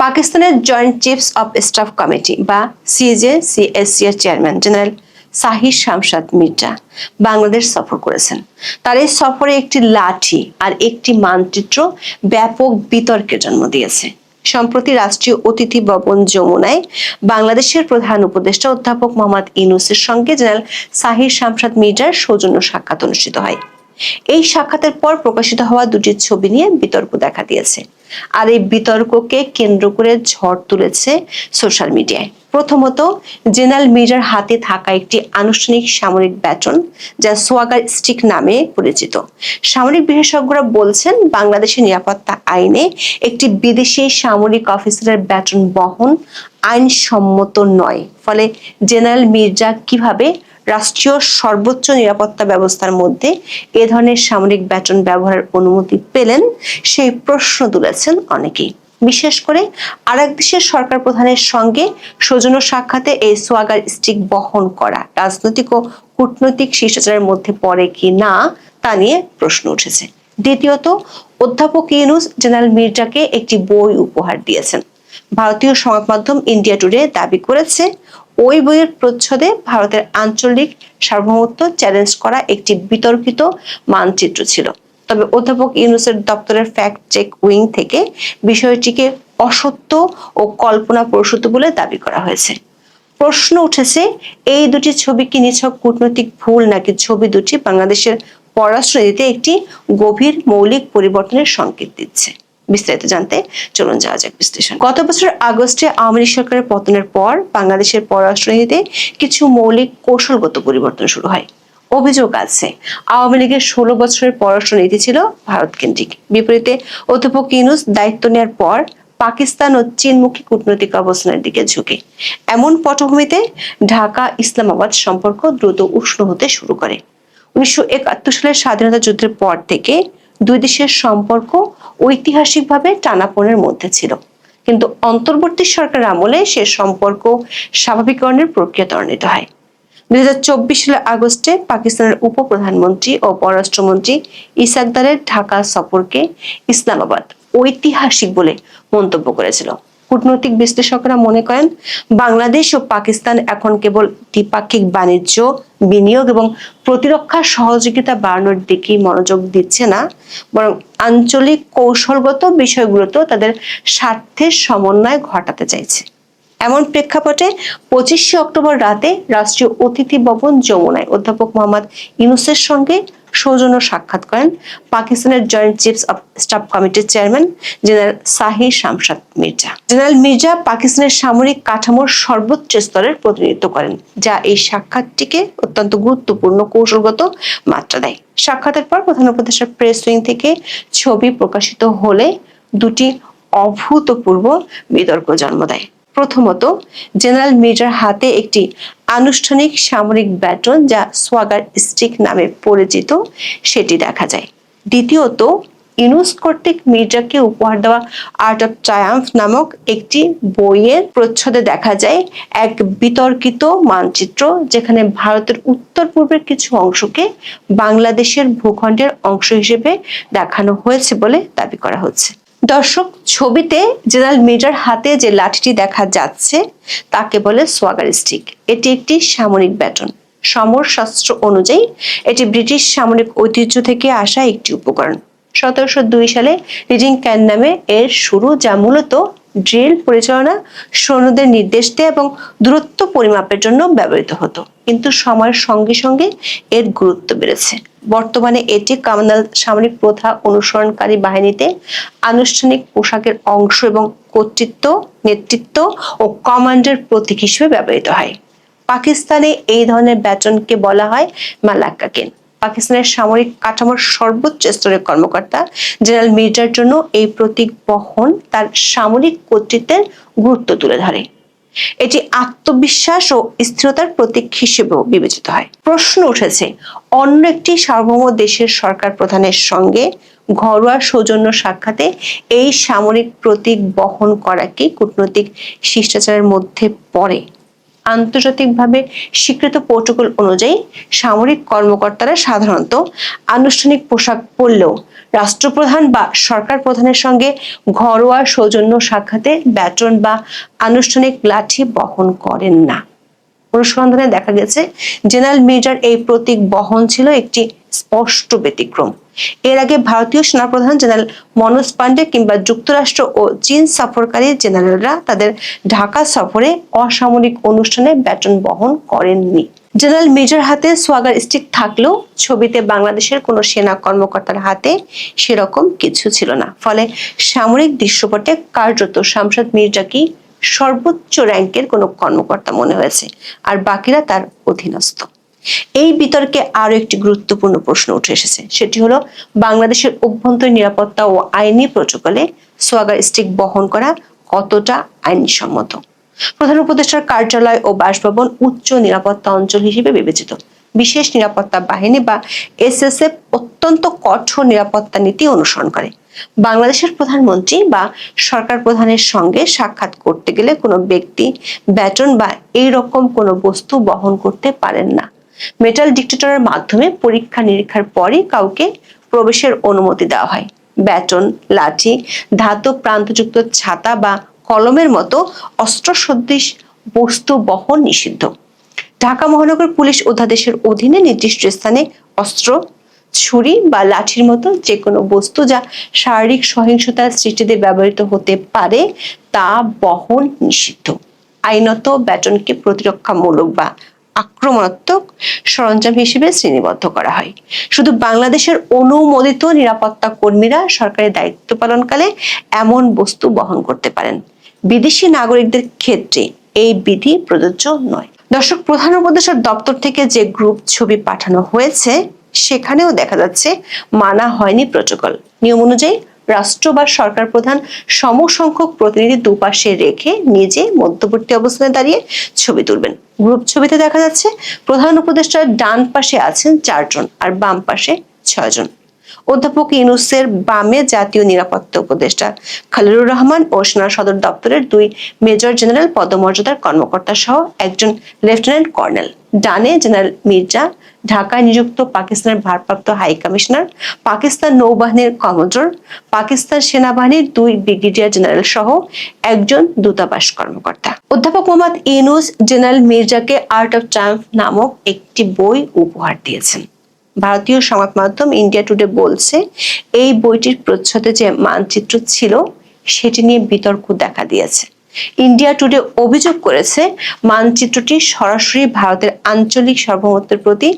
পাকিস্তানের joint chiefs of staff committee বা CJ CSC এর চেয়ারম্যান জেনারেল সাহির শামসাদ মির্জা বাংলাদেশ সফর করেছেন। তার এই সফরে একটি লাঠি আর একটি মানচিত্র ব্যাপক বিতর্কের জন্ম দিয়েছে। সম্প্রতি রাষ্ট্রীয় অতিথি ভবন যমুনায় বাংলাদেশের প্রধান উপদেষ্টা অধ্যাপক মোহাম্মদ ইনুসের সঙ্গে জেনারেল সাহির শামসাদ মির্জার সৌজন্য সাক্ষাৎ অনুষ্ঠিত হয়। এই সাক্ষাতের পর প্রকাশিত হওয়া দুটি ছবি নিয়ে বিতর্ক দেখা দিয়েছে। আর এই বিতর্ককে কেন্দ্র করে ঝড় তুলেছে সোশ্যাল মিডিয়ায়। প্রথমত, জেনারেল মির্জার হাতে থাকা একটি আনুষ্ঠানিক সামরিক ব্যাটন, যা সোয়াগার স্টিক নামে পরিচিত। সামরিক বিশেষজ্ঞরা বলছেন, বাংলাদেশের নিরাপত্তা আইনে একটি বিদেশি সামরিক অফিসারের ব্যাটন বহন আইনসম্মত নয়। ফলে জেনারেল মির্জা কীভাবে রাষ্ট্রীয় সর্বোচ্চ নিরাপত্তা ব্যবস্থার মধ্যে এ ধরনের সামরিক ব্যাটন ব্যবহারের অনুমতি পেলেন সেই প্রশ্ন তুলেছেন অনেকেই। বিশেষ করে আরেক দেশের সরকার প্রধানের সঙ্গে সৌজন্য সাক্ষাতে এই সোয়াগার স্টিক বহন করা রাজনৈতিক ও কূটনৈতিক শিষ্টাচারের মধ্যে পড়ে কি না, তা নিয়ে প্রশ্ন উঠেছে। দ্বিতীয়ত, অধ্যাপক ইউনুস জেনারেল মির্জাকে একটি বই উপহার দিয়েছেন। ভারতীয় সংবাদ মাধ্যম ইন্ডিয়া টুডে দাবি করেছে ওই বইয়ের প্রচ্ছদে ভারতের আঞ্চলিক সার্বভৌমত্ব চ্যালেঞ্জ করা একটি বিতর্কিত মানচিত্র ছিল। তবে অধ্যাপক ইউনুসের দপ্তরের ফ্যাক্ট চেক উইং থেকে বিষয়টিকে অসত্য ও কল্পনা প্রসূত বলে দাবি করা হয়েছে। প্রশ্ন উঠেছে, এই দুটি ছবি কি নিছক কূটনৈতিক ভুল নাকি ছবি দুটি বাংলাদেশের পররাষ্ট্রনীতিতে একটি গভীর মৌলিক পরিবর্তনের সংকেত দিচ্ছে? বিস্তারিত জানতে চলুন যাওয়া যাক বিশ্লেষণ। গত বছর আগস্টে আওয়ামী লীগ সরকারের পতনের পর বাংলাদেশের পররাষ্ট্রনীতিতে কিছু মৌলিক কৌশলগত পরিবর্তন শুরু হয়। অভিযোগ আছে, আওয়ামী লীগের ষোলো বছরের পররাষ্ট্রনীতি ছিল ভারত কেন্দ্রিক বিপরীতে অধ্যাপক ইউনুস দায়িত্ব নেওয়ার পর পাকিস্তান ও চীনমুখী কূটনৈতিক অবস্থানের দিকে ঝুঁকে। এমন পটভূমিতে ঢাকা ইসলামাবাদ সম্পর্ক দ্রুত উষ্ণ হতে শুরু করে। উনিশশো একাত্তর সালের স্বাধীনতা যুদ্ধের পর থেকে দুই দেশের সম্পর্ক ঐতিহাসিকভাবে টানাপোনের মধ্যে ছিল। কিন্তু অন্তর্বর্তী সরকার আমলে সে সম্পর্ক স্বাভাবিকরণের প্রক্রিয়া ত্বরান্বিত হয়। দুই হাজার চব্বিশ সালের আগস্টে পাকিস্তানের উপপ্রধানমন্ত্রী ও পররাষ্ট্রমন্ত্রী ইসাকদারের ঢাকা সফরকে ইসলামাবাদ ঐতিহাসিক বলে মন্তব্য করেছিল। কূটনৈতিক বিশ্লেষকরা মনে করেন, বাংলাদেশ ও পাকিস্তান এখন কেবল দ্বিপাক্ষিক বাণিজ্য, বিনিয়োগ এবং প্রতিরক্ষা সহযোগিতা বাড়ানোর দিকেই মনোযোগ দিচ্ছে না। বরং আঞ্চলিক কৌশলগত বিষয়গুলোতেও তাদের স্বার্থের সমন্বয় ঘটাতে চাইছে। এমন প্রেক্ষাপটে পঁচিশে অক্টোবর রাতে রাষ্ট্রীয় অতিথি ভবন যমুনায়। অধ্যাপক মোহাম্মদ ইউনুসের সঙ্গে সৌজন্য সাক্ষাৎ করেন পাকিস্তানের জয়েন্ট চিফস অব স্টাফ কমিটির chairman general Sahir Shamshad Mirza. General Mirza পাকিস্তানের সামরিক কাঠামোর সর্বোচ্চ স্তরের প্রতিনিধিত্ব করেন, যা এই সাক্ষাৎটিকে অত্যন্ত গুরুত্বপূর্ণ কৌশলগত মাত্রা দেয়। সাক্ষাতের পর প্রধান উপদেষ্টার প্রেস উইং থেকে ছবি প্রকাশিত হলে দুটি অভূতপূর্ব বিতর্ক জন্ম দেয়। প্রথমত, জেনারেল মির্জার হাতে একটি আনুষ্ঠানিক সামরিক ব্যাটন যা সোয়াগার স্টিক নামে পরিচিত, সেটি দেখা যায়। দ্বিতীয়ত ইনুস কর্তৃক মির্জাকে উপহার দেওয়া আর্ট অফ ট্রায়াম্ফ নামক একটি বইয়ের প্রচ্ছদে দেখা যায় এক বিতর্কিত মানচিত্র যেখানে ভারতের উত্তর পূর্বের কিছু অংশকে বাংলাদেশের ভূখণ্ডের অংশ হিসেবে দেখানো হয়েছে বলে দাবি করা হচ্ছে। দর্শক, ছবিতে জেনারেল মির্জার হাতে যে লাঠিটি দেখা যাচ্ছে, তাকে বলে সোয়াগার স্টিক। এটি একটি সামরিক ব্যাটন। সমর শাস্ত্র অনুযায়ী, এটি ব্রিটিশ সামরিক ঐতিহ্য থেকে আসা একটি উপকরণ। সতেরোশো দুই সালে রিডিং ক্যান নামে এর শুরু, যা মূলত ড্রিল পরিচালনা, সৈন্যদের নির্দেশ দেয় এবং দূরত্ব পরিমাপের জন্য ব্যবহৃত হতো। কিন্তু সময়ের সঙ্গে সঙ্গে এর গুরুত্ব বেড়েছে। বর্তমানে এটি কমান্ডাল সামরিক প্রথা অনুসরণকারী বাহিনীতে আনুষ্ঠানিক পোশাকের অংশ এবং কর্তৃত্ব, নেতৃত্ব ও কমান্ডের প্রতীক হিসেবে ব্যবহৃত হয়। পাকিস্তানে এই ধরনের ব্যাটনকে বলা হয় মালাক্কাকেন পাকিস্তানের সামরিক কাঠামোর সর্বোচ্চ স্তরের কর্মকর্তা জেনারেল মির্জার জন্য এই প্রতীক বহন তার সামরিক কর্তৃত্বের গুরুত্ব তুলে ধরে। এটি আত্মবিশ্বাস ও স্থিরতার প্রতীক হিসেবেও বিবেচিত হয়। প্রশ্ন উঠেছে, অন্য একটি সার্বভৌম দেশের সরকার প্রধানের সঙ্গে ঘরোয়া সৌজন্য সাক্ষাতে এই সামরিক প্রতীক বহন করা কি কূটনৈতিক শিষ্টাচারের মধ্যে পড়ে? আন্তর্জাতিকভাবে স্বীকৃত প্রোটোকল অনুযায়ী সামরিক কর্মকর্তারা সাধারণত আনুষ্ঠানিক পোশাক পরলেও রাষ্ট্রপ্রধান বা সরকার প্রধানের সঙ্গে ঘরোয়া সৌজন্য সাক্ষাতে ব্যাটন বা আনুষ্ঠানিক লাঠি বহন করেন না। অনুসন্ধানে দেখা গেছে, জেনারেল মির্জার এই প্রতীক বহন ছিল একটি স্পষ্ট ব্যতিক্রম। এর আগে ভারতীয় সেনাপ্রধান জেনারেল মনোজ পান্ডে কিংবা যুক্তরাষ্ট্র ও চীন সফরকারী জেনারেলরা তাদের ঢাকা সফরে অসামরিক অনুষ্ঠানে ব্যাটন বহন করেননি। জেনারেল মেজর হাতে সোয়াগার স্টিক থাকলেও ছবিতে বাংলাদেশের কোনো সেনা কর্মকর্তার হাতে সেরকম কিছু ছিল না। ফলে সামরিক দৃশ্যপটে কার্যত শামসাদ মির্জাকেই সর্বোচ্চ র্যাঙ্কের কোনো কর্মকর্তা মনে হয়েছে, আর বাকিরা তার অধীনস্থ। এই বিতর্কে আরও একটি গুরুত্বপূর্ণ প্রশ্ন উঠে এসেছে, সেটি হলো, বাংলাদেশের অভ্যন্তরীণ নিরাপত্তা ও আইনি প্রোটোকলে সোয়াগার স্টিক বহন করা কতটা আইনসম্মত? প্রধান উপদেষ্টার কার্যালয় ও বাসভবন উচ্চ নিরাপত্তা অঞ্চল হিসেবে বিবেচিত। বিশেষ নিরাপত্তা বাহিনী বা এসএসএফ অত্যন্ত কঠোর নিরাপত্তা নীতি অনুসরণ করে। বাংলাদেশের প্রধানমন্ত্রী বা সরকার প্রধানের সঙ্গে সাক্ষাৎ করতে গেলে কোনো ব্যক্তি ব্যাটন বা এই রকম কোনো বস্তু বহন করতে পারেন না। মেটাল ডিক্টেটরের মাধ্যমে পরীক্ষা নিরীক্ষার পরই কাউকে প্রবেশের অনুমতি দেওয়া হয়। ব্যাটন, লাঠি, ধাতব প্রান্তযুক্ত ছাতা বা কলমের মতো অস্ত্র সদৃশ বস্তু বহন নিষিদ্ধ। ঢাকা মহানগর পুলিশ অধ্যাদেশের অধীনে নির্দিষ্ট স্থানে অস্ত্র ছুরি বা লাঠির মতো যে কোনো বস্তু যা শারীরিক সহিংসতার সৃষ্টিতে ব্যবহৃত হতে পারে, তা বহন নিষিদ্ধ। আইনত ব্যাটনকে প্রতিরক্ষামূলক বা আক্রমণাত্মক সরঞ্জাম হিসেবে শ্রেণীবদ্ধ করা হয়। শুধু বাংলাদেশের অনুমোদিত নিরাপত্তা কর্মীরা সরকারি দায়িত্ব পালনকালে এমন বস্তু বহন করতে পারেন। বিদেশি নাগরিকদের ক্ষেত্রে এই বিধি প্রযোজ্য নয়। দর্শক, প্রধান উপদেশের দপ্তর থেকে যে গ্রুপ ছবি পাঠানো হয়েছে সেখানেও দেখা যাচ্ছে মানা হয়নি প্রোটোকল। নিয়ম অনুযায়ী রাষ্ট্র বা সরকার প্রধান সমসংখ্যক প্রতিনিধি দুপাশে রেখে নিজে মধ্যবর্তী অবস্থানে দাঁড়িয়ে ছবি তুলবেন। গ্রুপ ছবিতে দেখা যাচ্ছে প্রধান উপদেষ্টার ডান পাশে আছেন চারজন আর বাম পাশে ছয়জন। অধ্যাপক ইউনুসের বামে জাতীয় নিরাপত্তা উপদেষ্টা খালিলুর রহমান ও সেনা সদর দপ্তরের দুই মেজর জেনারেল পদমর্যাদার কর্মকর্তা সহ একজন লেফটেন্যান্ট কর্নেল। ডানে জেনারেল মির্জা, ঢাকায় নিযুক্ত পাকিস্তানের ভারপ্রাপ্ত হাই কমিশনার, পাকিস্তান নৌবাহিনীর কমান্ডার পাকিস্তান সেনাবাহিনীর দুই ব্রিগেডিয়ার জেনারেল সহ একজন দূতাবাস কর্মকর্তা। অধ্যাপক মোহাম্মদ ইনুস জেনারেল মির্জাকে আর্ট অফ ট্রাম্প নামক একটি বই উপহার দিয়েছেন। ভারতীয় সংবাদ মাধ্যম ইন্ডিয়া টুডে বলছে, এই বইটির প্রচ্ছদে যে মানচিত্র ছিল, সেটি নিয়ে বিতর্ক দেখা দিয়েছে। ইন্ডিয়া টুডে অভিযোগ করেছে, মানচিত্রটি সরাসরি ভারতের আঞ্চলিক সার্বভৌমত্বের প্রতি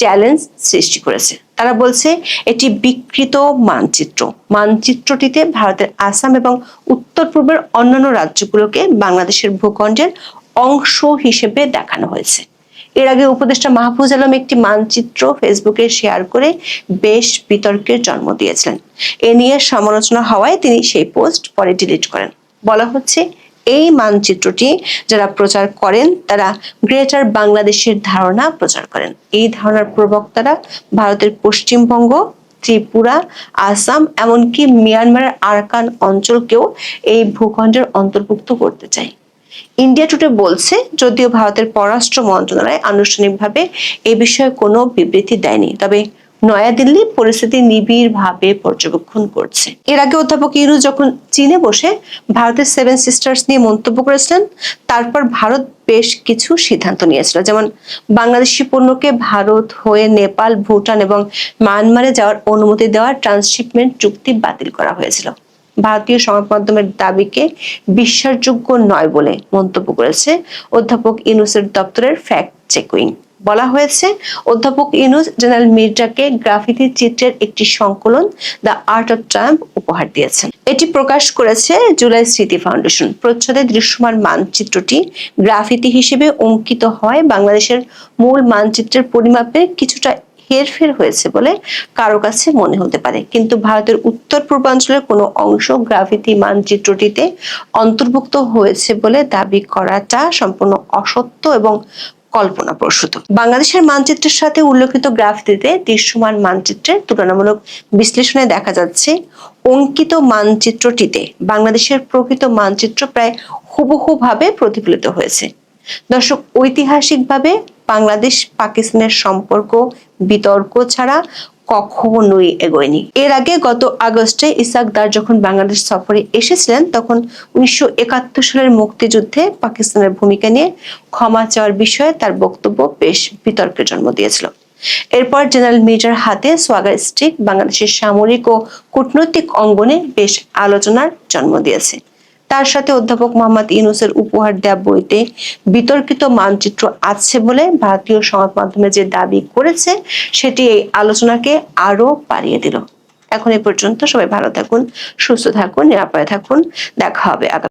চ্যালেঞ্জ সৃষ্টি করেছে। তারা বলছে, এটি বিকৃত মানচিত্র। মানচিত্রটিতে ভারতের আসাম এবং উত্তর পূর্বের অন্যান্য রাজ্যগুলোকে বাংলাদেশের ভূখণ্ডের অংশ হিসেবে দেখানো হয়েছে। এর আগে উপদেষ্টা মাহফুজ আলম একটি মানচিত্র ফেসবুকে শেয়ার করে বেশ বিতর্কের জন্ম দিয়েছিলেন। এ নিয়ে সমালোচনা হওয়ায় তিনি সেই পোস্ট পরে ডিলিট করেন। বলা হচ্ছে, এই মানচিত্রটি যারা প্রচার করেন, তারা গ্রেটার বাংলাদেশের ধারণা প্রচার করেন। এই ধারণার প্রবক্তারা ভারতের পশ্চিমবঙ্গ, ত্রিপুরা, আসাম, এমনকি মিয়ানমারের আরাকান অঞ্চলকেও এই ভূখণ্ডের অন্তর্ভুক্ত করতে চায়। ইন্ডিয়া টুডে বলছে, যদিও ভারতের পররাষ্ট্র মন্ত্রণালয় আনুষ্ঠানিকভাবে এ বিষয়ে কোনো বিবৃতি দেয়নি, তবে নয়াদিল্লি পরিস্থিতি নিবিড় ভাবে পর্যবেক্ষণ করছে। এর আগে অধ্যাপক ইরু যখন চীনে বসে ভারতের সেভেন সিস্টার্স নিয়ে মন্তব্য করেছিলেন, তারপর ভারত বেশ কিছু সিদ্ধান্ত নিয়েছিল, যেমন বাংলাদেশি পণ্যকে ভারত হয়ে নেপাল, ভুটান এবং মায়ানমারে যাওয়ার অনুমতি দেওয়ার ট্রান্সশিপমেন্ট চুক্তি বাতিল করা হয়েছিল। ভারতীয় সংবাদ মাধ্যমের দাবিকে বিশ্বাসযোগ্য নয় বলে মন্তব্য করেছে অধ্যাপক ইনুসের দপ্তরের ফ্যাক্ট চেকুইং বলা হয়েছে, অধ্যাপক ইনুস জেনারেল মির্জাকে গ্রাফিতি চিত্রের একটি সংকলন দ্য আর্ট অফ ট্রাম্প উপহার দিয়েছেন। এটি প্রকাশ করেছে জুলাই স্মৃতি ফাউন্ডেশন। প্রচ্ছদে দৃশ্যমান মানচিত্রটি গ্রাফিতি হিসেবে অঙ্কিত হয়। বাংলাদেশের মূল মানচিত্রের পরিমাপে কিছুটা হেরফের হয়েছে বলে কারও কাছে মনে হতে পারে। কিন্তু ভারতের উত্তর পূর্বাঞ্চলের কোনো অংশ গ্রাফিতি মানচিত্রটিতে অন্তর্ভুক্ত হয়েছে বলে দাবি করাটা সম্পূর্ণ অসত্য এবং কল্পনা প্রসূত বাংলাদেশের মানচিত্রের সাথে উল্লেখিত গ্রাফিতিতে দৃশ্যমান মানচিত্রের তুলনামূলক বিশ্লেষণে দেখা যাচ্ছে, অঙ্কিত মানচিত্রটিতে বাংলাদেশের প্রকৃত মানচিত্র প্রায় হুবহু ভাবে প্রতিফলিত হয়েছে। দর্শক, ঐতিহাসিকভাবে বাংলাদেশ পাকিস্তানের সম্পর্ক, বিতর্ক ছাড়া কখনোই এগোয়নি। এর আগে গত আগস্টে ইসাকদার যখন বাংলাদেশ সফরে এসেছিলেন, তখন উনিশশো একাত্তর সালের মুক্তিযুদ্ধে পাকিস্তানের ভূমিকা নিয়ে ক্ষমা চাওয়ার বিষয়ে তার বক্তব্য বেশ বিতর্কের জন্ম দিয়েছিল। এরপর জেনারেল মির্জার হাতে সোয়াগার স্টিক বাংলাদেশের সামরিক ও কূটনৈতিক অঙ্গনে বেশ আলোচনার জন্ম দিয়েছে। তার সাথে অধ্যাপক মোহাম্মদ ইউনুসের উপহার দেয়া বইতে বিতর্কিত মানচিত্র আছে বলে ভারতীয় সংবাদ মাধ্যমে যে দাবি করেছে, সেটি এই আলোচনাকে আরও বাড়িয়ে দিল। এখন এ পর্যন্ত সবাই ভালো থাকুন, সুস্থ থাকুন, নিরাপদে থাকুন। দেখা হবে আগামী